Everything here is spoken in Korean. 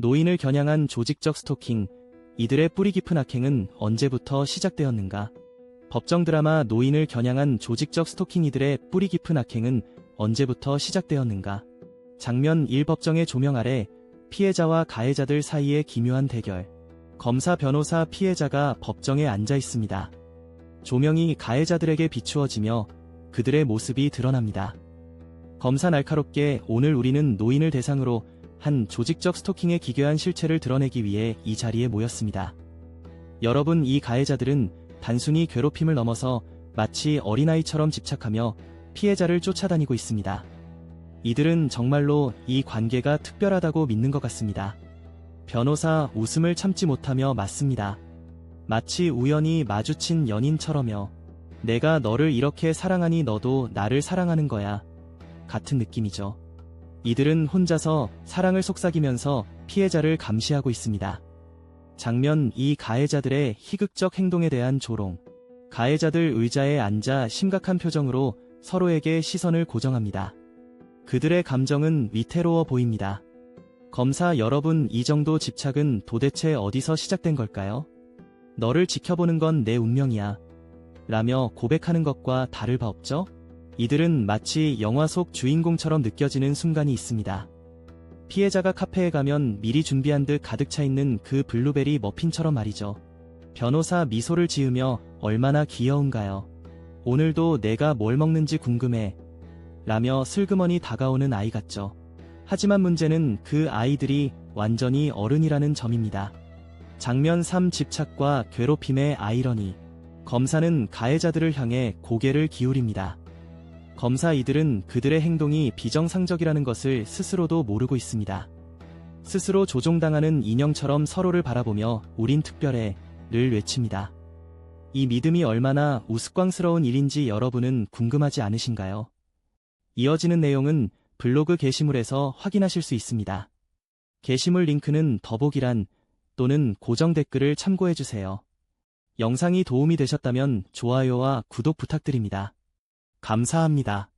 노인을 겨냥한 조직적 스토킹, 이들의 뿌리 깊은 악행은 언제부터 시작되었는가? 법정 드라마 노인을 겨냥한 조직적 스토킹 이들의 뿌리 깊은 악행은 언제부터 시작되었는가? 장면 1법정의 조명 아래 피해자와 가해자들 사이의 기묘한 대결. 검사, 변호사, 피해자가 법정에 앉아 있습니다. 조명이 가해자들에게 비추어지며 그들의 모습이 드러납니다. 검사 날카롭게 오늘 우리는 노인을 대상으로 한 조직적 스토킹의 기괴한 실체를 드러내기 위해 이 자리에 모였습니다. 여러분, 이 가해자들은 단순히 괴롭힘을 넘어서 마치 어린아이처럼 집착하며 피해자를 쫓아다니고 있습니다. 이들은 정말로 이 관계가 특별하다고 믿는 것 같습니다. 변호사 웃음을 참지 못하며 맞습니다. 마치 우연히 마주친 연인처럼요. 내가 너를 이렇게 사랑하니 너도 나를 사랑하는 거야. 같은 느낌이죠. 이들은 혼자서 사랑을 속삭이면서 피해자를 감시하고 있습니다. 장면 이 가해자들의 희극적 행동에 대한 조롱. 가해자들 의자에 앉아 심각한 표정으로 서로에게 시선을 고정합니다. 그들의 감정은 위태로워 보입니다. 검사 여러분 이 정도 집착은 도대체 어디서 시작된 걸까요? 너를 지켜보는 건 내 운명이야. 라며 고백하는 것과 다를 바 없죠? 이들은 마치 영화 속 주인공처럼 느껴지는 순간이 있습니다. 피해자가 카페에 가면 미리 준비한 듯 가득 차 있는 그 블루베리 머핀처럼 말이죠. 변호사 미소를 지으며 얼마나 귀여운가요? 오늘도 내가 뭘 먹는지 궁금해. 라며 슬그머니 다가오는 아이 같죠. 하지만 문제는 그 아이들이 완전히 어른이라는 점입니다. 장면 3 집착과 괴롭힘의 아이러니. 검사는 가해자들을 향해 고개를 기울입니다. 검사 이들은 그들의 행동이 비정상적이라는 것을 스스로도 모르고 있습니다. 스스로 조종당하는 인형처럼 서로를 바라보며 우린 특별해 를 외칩니다. 이 믿음이 얼마나 우스꽝스러운 일인지 여러분은 궁금하지 않으신가요? 이어지는 내용은 블로그 게시물에서 확인하실 수 있습니다. 게시물 링크는 더보기란 또는 고정 댓글을 참고해주세요. 영상이 도움이 되셨다면 좋아요와 구독 부탁드립니다. 감사합니다.